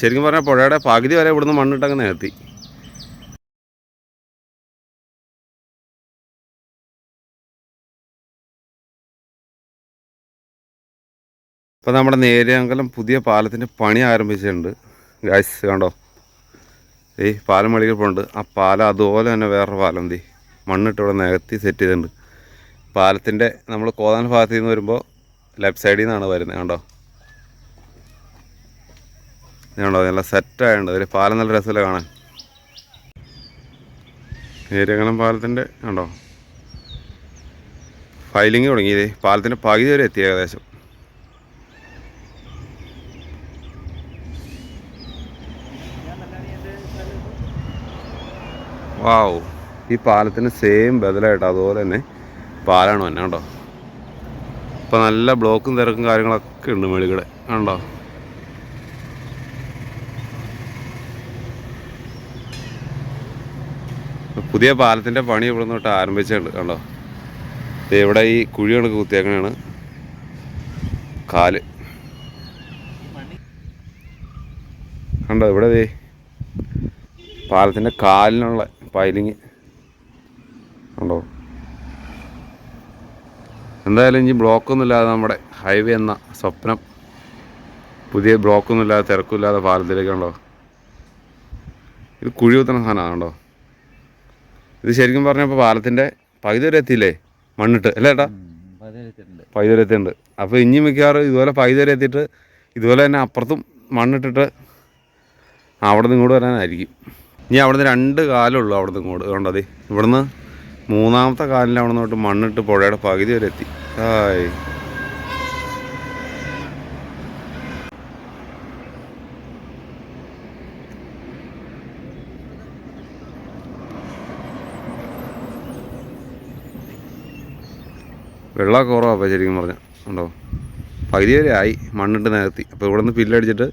ശരിക്കും പറഞ്ഞാൽ പുഴയുടെ പകുതി വരെ ഇവിടുന്ന് മണ്ണിട്ടങ്ങ് നികത്തി. ഇപ്പം നമ്മുടെ നേരിയാങ്കലം പുതിയ പാലത്തിന്റെ പണി ആരംഭിച്ചിട്ടുണ്ട്. ഗായ്സ് കണ്ടോ? ഈ പാലം വെളിയിൽപ്പുണ്ട് ആ പാലം അതുപോലെ തന്നെ വേറൊരു പാലം എന്തി മണ്ണിട്ട് ഇവിടെ നികത്തി സെറ്റ് ചെയ്തിട്ടുണ്ട്. പാലത്തിന്റെ നമ്മൾ കോതാൻ ഭാഗത്ത് നിന്ന് വരുമ്പോൾ ലെഫ്റ്റ് സൈഡിൽ നിന്നാണ് വരുന്നത് കണ്ടോ? ഇത് കണ്ടോ നല്ല സെറ്റായുണ്ട് അതിൽ പാലം നല്ല രസമല്ലേ കാണാൻ? നേരിയങ്കലം പാലത്തിന്റെ ഉണ്ടോ? ഫയലിങ് തുടങ്ങിയത് പാലത്തിന്റെ പകുതി വരെ എത്തി ഏകദേശം. വാവ്. ഈ പാലത്തിന് സെയിം ബദലായിട്ട്. അതുപോലെ തന്നെ പാലാണ് തന്നെ കണ്ടോ? ഇപ്പം നല്ല ബ്ലോക്കും തിരക്കും കാര്യങ്ങളൊക്കെ ഉണ്ട് മേളികൂടെ കണ്ടോ? പുതിയ പാലത്തിന്റെ പണി ഇവിടെ നിന്ന് തൊട്ട് ആരംഭിച്ചിട്ടുണ്ട് കണ്ടോ? ഇവിടെ ഈ കുഴി കണക്ക് കുത്തിയേക്കണാണ്. കാൽ. കണ്ടോ ഇവിടെ ദേ പാലത്തിന്റെ കാലിനുള്ള പൈലിങ്. ഉണ്ടോ എന്തായാലും ഇനി ബ്ലോക്കൊന്നുമില്ലാതെ നമ്മുടെ ഹൈവേ എന്ന സ്വപ്നം പുതിയ ബ്ലോക്കൊന്നുമില്ലാതെ ഇല്ലാതെ തിരക്കില്ലാതെ പാലത്തിലേക്ക് ഉണ്ടോ ഇത് കുഴി കുത്തുന്ന സാധനമാണോ ഇത് ശരിക്കും പറഞ്ഞപ്പോൾ പാലത്തിന്റെ പകുതി വരെ എത്തിയില്ലേ? മണ്ണിട്ട്. അല്ലേ ഏട്ടാ? പകുതി വരെ എത്തിയിട്ടുണ്ട്. അപ്പോൾ ഇനി മിക്കവാറും ഇതുപോലെ പകുതി വരെ എത്തിയിട്ട് ഇതുപോലെ തന്നെ അപ്പുറത്തും മണ്ണിട്ടിട്ട് അവിടെ നിന്ന് ഇങ്ങോട്ട് വരാനായിരിക്കും. ഇനി അവിടുന്ന് രണ്ട് കാലുള്ളൂ നിന്ന് ഇങ്ങോട്ട്. കണ്ടത് ഇവിടുന്ന് മൂന്നാമത്തെ കാലിൽ അവിടെ നിന്ന് തൊട്ട് മണ്ണിട്ട് പുഴയുടെ പകുതി വരെ എത്തി. ഹായ്. വെള്ളമൊക്കെ കുറവാണ് ശരിക്കും പറഞ്ഞാൽ ഉണ്ടോ പകുതി വരെ ആയി മണ്ണിട്ട് നികത്തി. അപ്പോൾ ഇവിടെ നിന്ന് പില്ലടിച്ചിട്ട്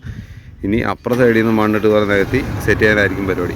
ഇനി അപ്പുറ സൈഡിൽ നിന്ന് മണ്ണിട്ട് കുറേ നികത്തി സെറ്റ് ചെയ്യാനായിരിക്കും പരിപാടി.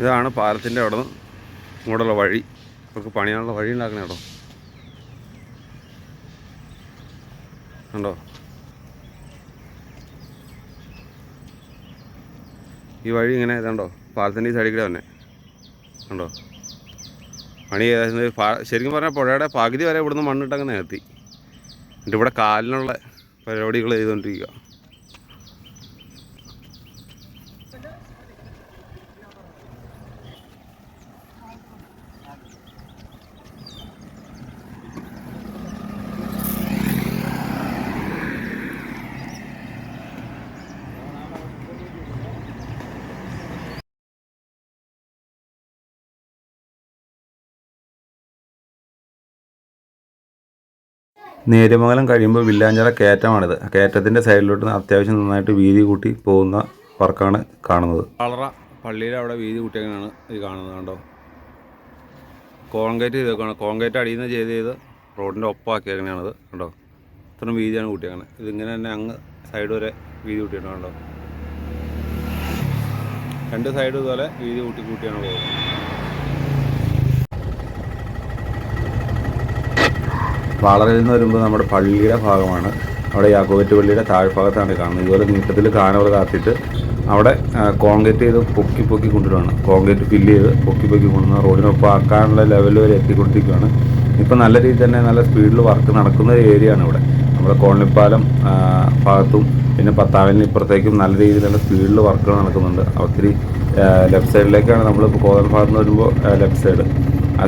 ഇതാണ് പാലത്തിന്റെ അവിടെ നിന്ന് ഇങ്ങോട്ടുള്ള വഴി. അവർക്ക് പണിയാനുള്ള വഴി ഉണ്ടാക്കണേ കേട്ടോ. കണ്ടോ? ഈ വഴി ഇങ്ങനെ ഇതുണ്ടോ? പാലത്തിന്റെ ഈ സൈഡിൽ കൂടെ തന്നെ കണ്ടോ? പണി ഏകദേശം ശരിക്കും പറഞ്ഞാൽ പുഴയുടെ പകുതി വരെ ഇവിടുന്ന് മണ്ണിട്ടങ്ങ് നികത്തി. എന്നിട്ട് ഇവിടെ കാലിനുള്ള പരിപാടികൾ ചെയ്തുകൊണ്ടിരിക്കുക. നേര്യമംഗലം കഴിയുമ്പോൾ വില്ലാഞ്ചിറ കയറ്റമാണിത്. കയറ്റത്തിന്റെ സൈഡിലോട്ട് അത്യാവശ്യം നന്നായിട്ട് വീതി കൂട്ടി പോകുന്ന വർക്കാണ് കാണുന്നത്. കളറ പള്ളിയുടെ അവിടെ വീതി കൂട്ടിയാണ് ഇത് കാണുന്നത് കണ്ടോ? കോൺക്രീറ്റ് ചെയ്തേക്കാണ് കോൺക്രീറ്റ് അടിയിൽ നിന്ന് ചെയ്ത് ചെയ്ത് റോഡിന്റെ ഒപ്പമാക്കിയേക്കണയാണിത് കണ്ടോ? ഇത്രയും വീതിയാണ് കൂട്ടിയേക്കണത്. ഇതിങ്ങനെ തന്നെ അങ്ങ് സൈഡ് വരെ വീതി കൂട്ടിയിട്ടുണ്ട് രണ്ട് സൈഡ് ഇതുപോലെ വീതി കൂട്ടി കൂട്ടിയാണ് പോകുന്നത്. വളറിൽ നിന്ന് വരുമ്പോൾ നമ്മുടെ പള്ളിയുടെ ഭാഗമാണ്. അവിടെ യാക്കോബറ്റ് പള്ളിയുടെ താഴ്ഭാഗത്താണ് കാണുന്നത്. ഇതുപോലെ നീട്ടത്തിൽ കാനവർ കാത്തിട്ട് അവിടെ കോൺക്രീറ്റ് ചെയ്ത് പൊക്കി പൊക്കി കൊണ്ടുവരുവാണ്. കോൺക്രീറ്റ് ഫില്ല് ചെയ്ത് പൊക്കി പൊക്കി കൊണ്ടുവന്ന റോഡിനൊപ്പം ആക്കാനുള്ള ലെവൽ വരെ എത്തിക്കൊണ്ടിരിക്കുകയാണ് ഇപ്പം നല്ല രീതിയിൽ തന്നെ നല്ല സ്പീഡിൽ വർക്ക് നടക്കുന്ന ഒരു ഏരിയ ആണ് ഇവിടെ. നമ്മുടെ കോളനിപ്പാലം ഭാഗത്തും പിന്നെ പത്താവിന് ഇപ്പുറത്തേക്കും നല്ല രീതിയിൽ തന്നെ സ്പീഡിൽ വർക്കുകൾ നടക്കുന്നുണ്ട്. ഒത്തിരി ലെഫ്റ്റ് സൈഡിലേക്കാണ് നമ്മളിപ്പോൾ കോതൽ ഭാഗത്ത് നിന്ന് വരുമ്പോൾ ലെഫ്റ്റ് സൈഡ് ആ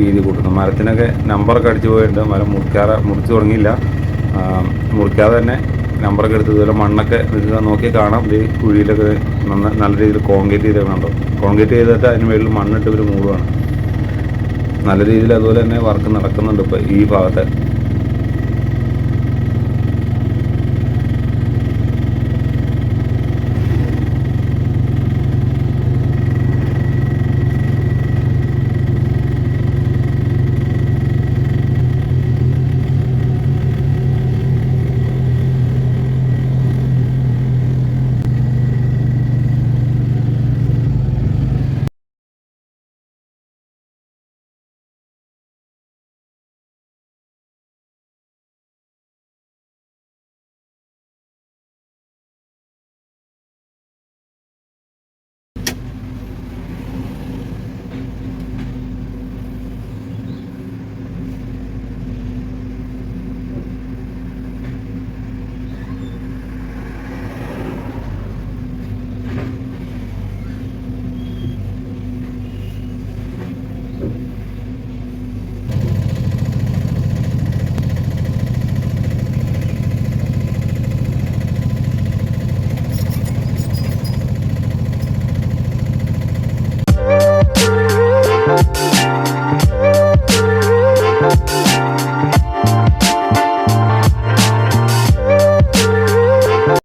വീതി കൂട്ടുന്നത് മരത്തിനൊക്കെ നമ്പറൊക്കെ അടിച്ചു പോയിട്ടുണ്ട്. മരം മുറിക്കാറ മുറിച്ച് തുടങ്ങിയില്ല. മുറിക്കാതെ തന്നെ നമ്പറൊക്കെ എടുത്ത് ഇതുപോലെ മണ്ണൊക്കെ നോക്കി കാണാം. ഇത് കുഴിയിലൊക്കെ നന്ന നല്ല രീതിയിൽ കോൺക്രീറ്റ് ചെയ്തേക്കണുണ്ടോ കോൺക്രീറ്റ് ചെയ്തിട്ട് അതിന് മുകളിൽ മണ്ണിട്ട് ഒരു മൂടുവാണ്. നല്ല രീതിയിൽ അതുപോലെ തന്നെ വർക്ക് നടക്കുന്നുണ്ട് ഇപ്പോൾ ഈ ഭാഗത്ത്.